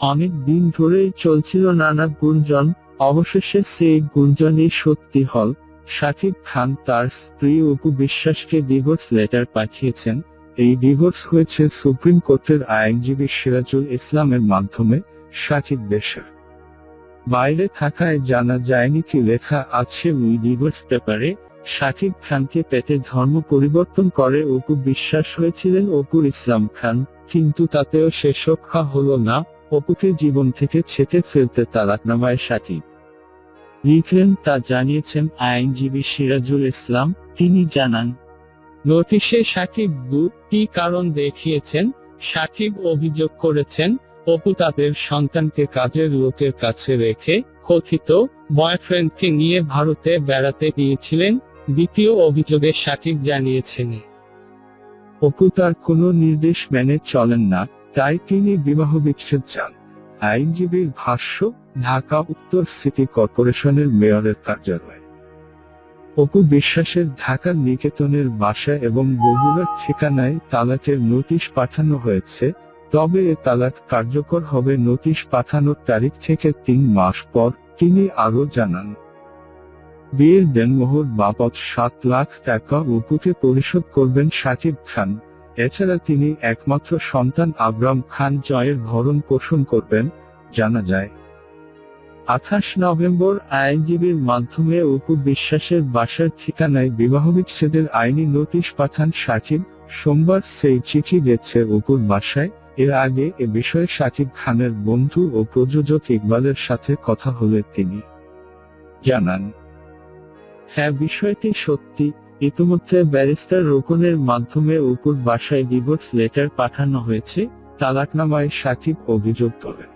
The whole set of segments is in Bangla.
অনেক দিন ধরেই চলছিল নানা গুঞ্জন। অবশেষে সেই গুঞ্জনই সত্যি হল। শাকিব খান তার স্ত্রী অপু বিশ্বাসকে ডিভোর্স লেটার পাঠিয়েছেন। এই ডিভোর্স হয়েছে সুপ্রিম কোর্টের আইনজীবী সিরাজুল ইসলামের মাধ্যমে শাকিব দেশের। বাইরে থাকায় জানা যায়নি কি লেখা আছে ওই ডিভোর্স পেপারে শাকিব খানকে পেটে ধর্ম পরিবর্তন করে অপু বিশ্বাস হয়েছিলেন অপুর ইসলাম খান। কিন্তু তাতেও শেষ রক্ষা হলো না। অপুকে জীবন থেকে ছেটে ফেলতে তালাকনামায় শাকিব লিখলেন, তা জানিয়েছেন আইনজীবী সিরাজুল ইসলাম। তিনি জানান, নোটিশে সাকিব দুটি কারণ দেখিয়েছেন? সাকিব অভিযোগ করেছেন, অপু তাদের সন্তানকে কাজের লোকের কাছে রেখে কথিত বয়ফ্রেন্ডকে নিয়ে ভারতে বেড়াতে গিয়েছিলেন। দ্বিতীয় অভিযোগে সাকিব জানিয়েছেন, অপু তার কোনো নির্দেশ মেনে চলেন না। তাই তিনি বিবাহ বিচ্ছেদ চান। আইনজীবীর ভাষ্য, ঢাকা উত্তর সিটি কর্পোরেশনের মেয়রের কার্যালয়। অপু বিশ্বাসের ঢাকার নিকেতনের বাসা এবং বগুড়ার ঠিকানায় তালাকের নোটিশ পাঠানো হয়েছে, তবে এ তালাক কার্যকর হবে নোটিশ পাঠানোর তারিখ থেকে তিন মাস পর, তিনি আরও জানান। বিয়ের দেনমোহর বাবদ সাত লাখ টাকা অপুকে পরিশোধ করবেন শাকিব খান। এছাড়া তিনি একমাত্র সন্তান আবরাম খান জয়ের ভরণ পোষণ করবেন, জানা যায়। আঠাশ নভেম্বর আইনজীবীর মাধ্যমে অপু বিশ্বাসের বাসার ঠিকানায় বিবাহবিচ্ছেদের আইনি নোটিশ পাঠান সাকিব। সোমবার সেই চিঠি গেছে অপুর বাসায়। এর আগে এ বিষয়ে সাকিব খানের বন্ধু ও প্রযোজক ইকবালের সাথে কথা হলে তিনি জানান। হ্যাঁ বিষয়টি সত্যি। ইতিমধ্যে ব্যারিস্টার রোকনের মাধ্যমে অপুর বাসায় ডিভোর্স লেটার পাঠানো হয়েছে, তালাকনামায় সাকিব অভিযোগ করেন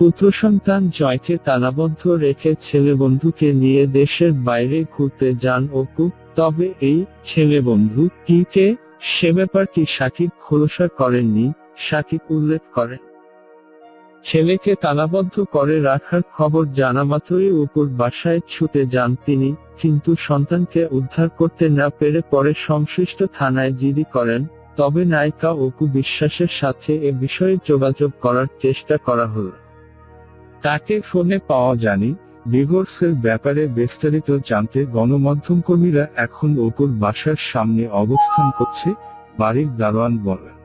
পুত্র সন্তান জয়কে তালাবদ্ধ রেখে ছেলে বন্ধুকে নিয়ে দেশের বাইরে ঘুরতে যান অপু, তবে এই ছেলে বন্ধু কি কে, সে ব্যাপারটি সাকিব খোলসা করেননি, সাকিব উল্লেখ করেন। ছেলেকে তালাবদ্ধ করে রাখার খবর জানা মাত্রই উপর বাসায় ছুটে যান তিনি, কিন্তু সন্তানকে উদ্ধার করতে না পেরে পরে সংশ্লিষ্ট থানায় জিডি করেন, তবে নায়িকা অপু বিশ্বাসের সাথে এ বিষয়ে যোগাযোগ করার চেষ্টা করা হল। তাকে ফোনে পাওয়া যায়নি, ডিভোর্সের ব্যাপারে বিস্তারিত জানতে গণমাধ্যম কর্মীরা এখন অপুর বাসার সামনে অবস্থান করছে, বাড়ির দারোয়ান বলেন।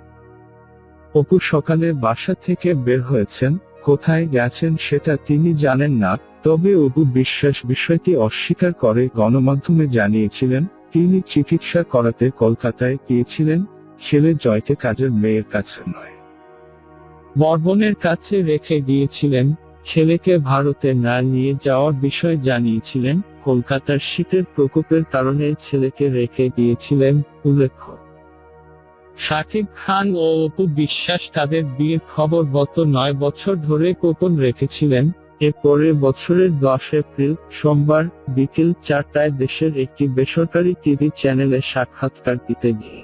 অপু সকালে বাসা থেকে বের হয়েছেন, কোথায় গেছেন সেটা তিনি জানেন না, তবে অপু বিশ্বাস বিষয়টি অস্বীকার করে গণমাধ্যমে জানিয়েছিলেন, তিনি চিকিৎসা করাতে কলকাতায় গিয়েছিলেন, ছেলে জয়কে কাজের মেয়ের কাছে নয়। বর্বনের কাছে রেখে গিয়েছিলেন, ছেলেকে ভারতে না নিয়ে যাওয়ার বিষয় জানিয়েছিলেন, কলকাতার শীতের প্রকোপের কারণে ছেলেকে রেখে গিয়েছিলেন উল্লেখ্য। শাকিব খান ও অপু বিশ্বাস তাদের বিয়ের খবর গত নয় বছর ধরে গোপন রেখেছিলেন। এরপরে বছরের দশ এপ্রিল, সোমবার, বিকেল চারটায় দেশের একটি বেসরকারি টিভি চ্যানেলে সাক্ষাৎকার দিতে গিয়ে।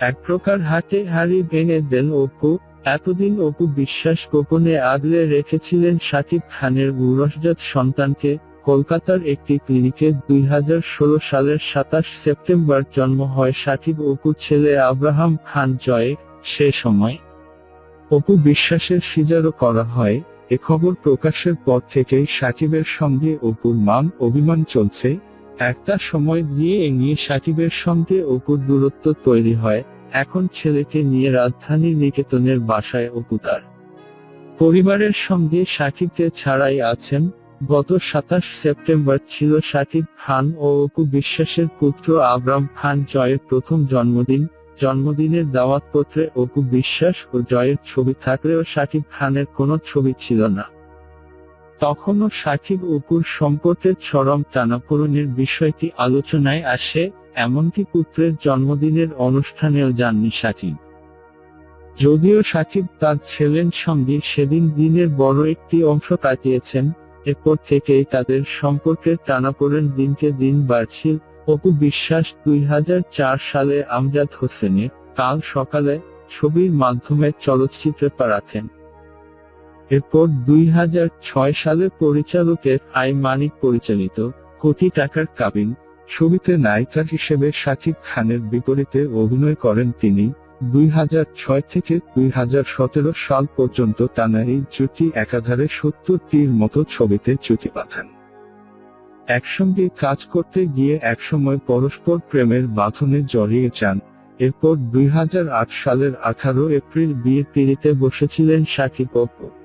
এক প্রকার হাটে হাড়ি ভেঙে দেন অপু। এতদিন অপু বিশ্বাস গোপনে আগলে রেখেছিলেন সাকিব খানের উরসজাত সন্তানকে। কলকাতার একটি ক্লিনিকে দুই হাজার ষোলো সালের সাতাশ সেপ্টেম্বর জন্ম হয় সাকিব অপুর ছেলে আব্রাহাম খান জয়। সে সময় অপু বিশ্বাসের সিজারও করা হয়। এ খবর প্রকাশের পর থেকেই সাকিবের সঙ্গে অপুর মান অভিমান চলছে। একটা সময় দিয়ে এ নিয়ে সাকিবের সঙ্গে অপুর দূরত্ব তৈরি হয়। এখন ছেলেকে নিয়ে রাজধানীর নিকেতনের বাসায় অপু তার পরিবারের সঙ্গে সাকিবকে ছাড়াই আছেন গত সাতাশ সেপ্টেম্বর ছিল সাকিব খান ও অপু বিশ্বাসের পুত্র আবরাম খান জয়ের প্রথম জন্মদিন। জন্মদিনের দাওয়াতপত্রে অপু বিশ্বাস ও জয়ের ছবি থাকলেও সাকিব খানের কোনো ছবি ছিল না। তখনও সাকিব অপুর সম্পর্কের চরম টানাপোড়েনের বিষয়টি আলোচনায় আসে, এমনকি পুত্রের জন্মদিনের অনুষ্ঠানেও যাননি সাকিব। যদিও সাকিব তার ছেলের সঙ্গে সেদিন দিনের বড় একটি অংশ কাটিয়েছেন এরপর থেকেই তাদের সম্পর্কের টানাপোড়েন দিনকে দিন বাড়ছিল অপু বিশ্বাস দুই হাজার চার সালে আমজাদ হোসেনের কাল সকালে ছবির মাধ্যমে চলচ্চিত্রে পা রাখেন। এরপর দুই হাজার ছয় সালে পরিচালকের আই মানিক পরিচালিত কোটি টাকার কাবিন, ছবিতে নায়িকা হিসেবে শাকিব খানের বিপরীতে অভিনয় করেন তিনি। দুই হাজার ছয় থেকে দুই হাজার সতেরো সাল পর্যন্ত টানা এই জুটি একাধারে সত্তরটির মতো ছবিতে জুটি পাঠান একসঙ্গে কাজ করতে গিয়ে একসময় পরস্পর প্রেমের বাঁধনে জড়িয়ে যান। এরপর দুই হাজার আট সালের আঠারো এপ্রিল বিয়ে পিড়িতে বসেছিলেন সাকিব অপু।